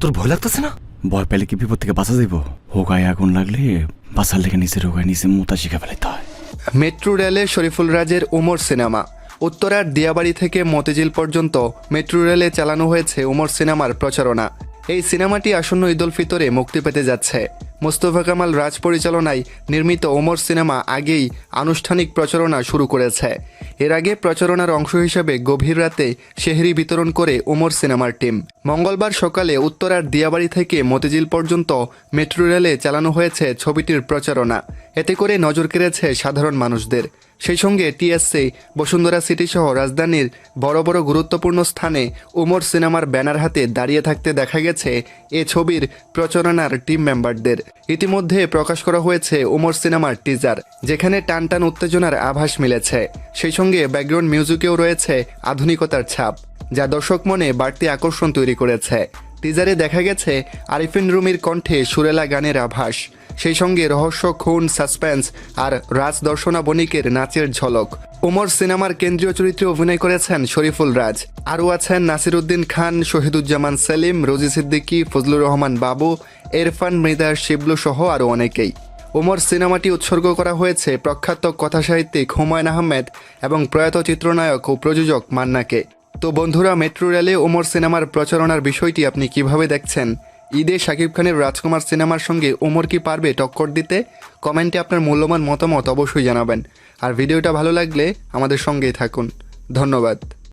তোর ভয় লাগতেছে না? ভয় পেলে কি বিপদ থেকে বাঁচা যাইব? হোগায় আগুন লাগলে বাঁচার লেগে নিচে হোগায় নিচে মোতা শিখে ফেলাইতে হয়। মেট্রো রেলে শরীফুল রাজের ওমর সিনেমা। উত্তরার দিয়াবাড়ি থেকে মতিঝিল পর্যন্ত মেট্রো রেলে চালানো হয়েছে উমর সিনেমার প্রচারণা। এই সিনেমাটি আসন্ন ঈদ উল ফিতরে মুক্তি পেতে যাচ্ছে। মোস্তফা কামাল রাজ পরিচালনায় নির্মিত ওমর সিনেমা আগেই আনুষ্ঠানিক প্রচারণা শুরু করেছে। এর আগে প্রচারণার অংশ হিসেবে গভীর রাতে শেহরি বিতরণ করে ওমর সিনেমার টিম। মঙ্গলবার সকালে উত্তরার দিয়াবাড়ি থেকে মতিঝিল পর্যন্ত মেট্রো রেলে চালানো হয়েছে ছবিটির প্রচারণা। এতে করে নজর কেড়েছে সাধারণ মানুষদের। সেই সঙ্গে টিএসসি বসুন্ধরা সিটি সহ রাজধানীর বড় বড় গুরুত্বপূর্ণ স্থানে উমর সিনেমার ব্যানার হাতে দাঁড়িয়ে থাকতে দেখা গেছে এ ছবির প্রচারণার টিম মেম্বারদের ইতিমধ্যে প্রকাশ করা হয়েছে উমর সিনেমার টিজার যেখানে টান টান উত্তেজনার আভাস মিলেছে। সেই সঙ্গে ব্যাকগ্রাউন্ড মিউজিকেও রয়েছে আধুনিকতার ছাপ, যা দর্শক মনে বাড়তি আকর্ষণ তৈরি করেছে। টিজারে দেখা গেছে আরিফিন রুমির কণ্ঠে সুরেলা গানের আভাস। সেই সঙ্গে রহস্য, খুন, সাসপেন্স আর রাজ দর্শনা বণিকের নাচের ঝলক। উমর সিনেমার কেন্দ্রীয় চরিত্রে অভিনয় করেছেন শরীফুল রাজ। আরও আছেন নাসিরুদ্দিন খান, শহীদুজ্জামান সেলিম, রোজি সিদ্দিকী, ফজলুর রহমান বাবু, এরফান মৃদার শিবলু সহ আরও অনেকেই। ওমর সিনেমাটি উৎসর্গ করা হয়েছে প্রখ্যাত কথাসাহিত্যিক হুমায়ুন আহমেদ এবং প্রয়াত চিত্রনায়ক ও প্রযোজক মান্নাকে। তো বন্ধুরা, মেট্রো রেলে ওমর সিনেমার প্রচারণার বিষয়টি আপনি কীভাবে দেখছেন? ঈদে শাকিব খানের রাজকুমার সিনেমার সঙ্গে ওমর কি পারবে টক্কর দিতে? কমেন্টে আপনার মূল্যবান মতামত অবশ্যই জানাবেন। আর ভিডিওটা ভালো লাগলে আমাদের সঙ্গেই থাকুন। ধন্যবাদ।